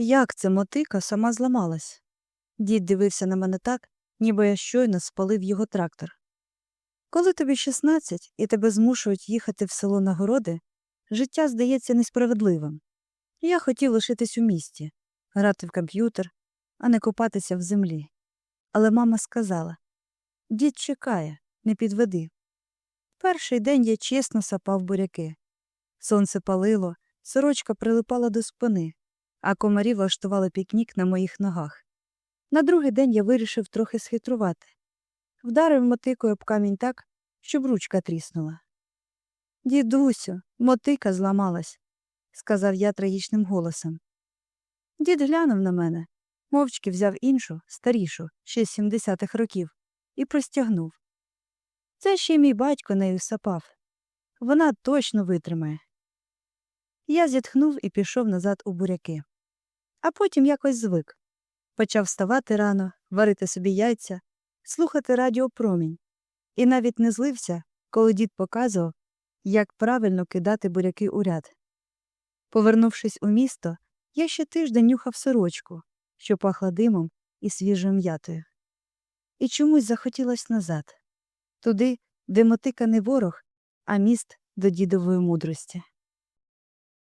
Як це мотика сама зламалась? Дід дивився на мене так, ніби я щойно спалив його трактор. Коли тобі 16 і тебе змушують їхати в село на городи, життя здається несправедливим. Я хотів лишитись у місті, грати в комп'ютер, а не купатися в землі. Але мама сказала Дід чекає, не підведи. Перший день я чесно сапав буряки. Сонце палило, сорочка прилипала до спини, а комарі влаштували пікнік на моїх ногах. На другий день я вирішив трохи схитрувати. Вдарив мотикою об камінь так, щоб ручка тріснула. Дідусю, мотика зламалась, сказав я трагічним голосом. Дід глянув на мене, мовчки взяв іншу, старішу, ще з 70-х років, і простягнув. Це ще мій батько нею сапав. Вона точно витримає. Я зітхнув і пішов назад у буряки. А потім якось звик. Почав вставати рано, варити собі яйця, слухати радіопромінь. І навіть не злився, коли дід показував, як правильно кидати буряки у ряд. Повернувшись у місто, я ще тиждень нюхав сорочку, що пахла димом і свіжою м'ятою. І чомусь захотілось назад туди, де мотика не ворог, а міст до дідової мудрості.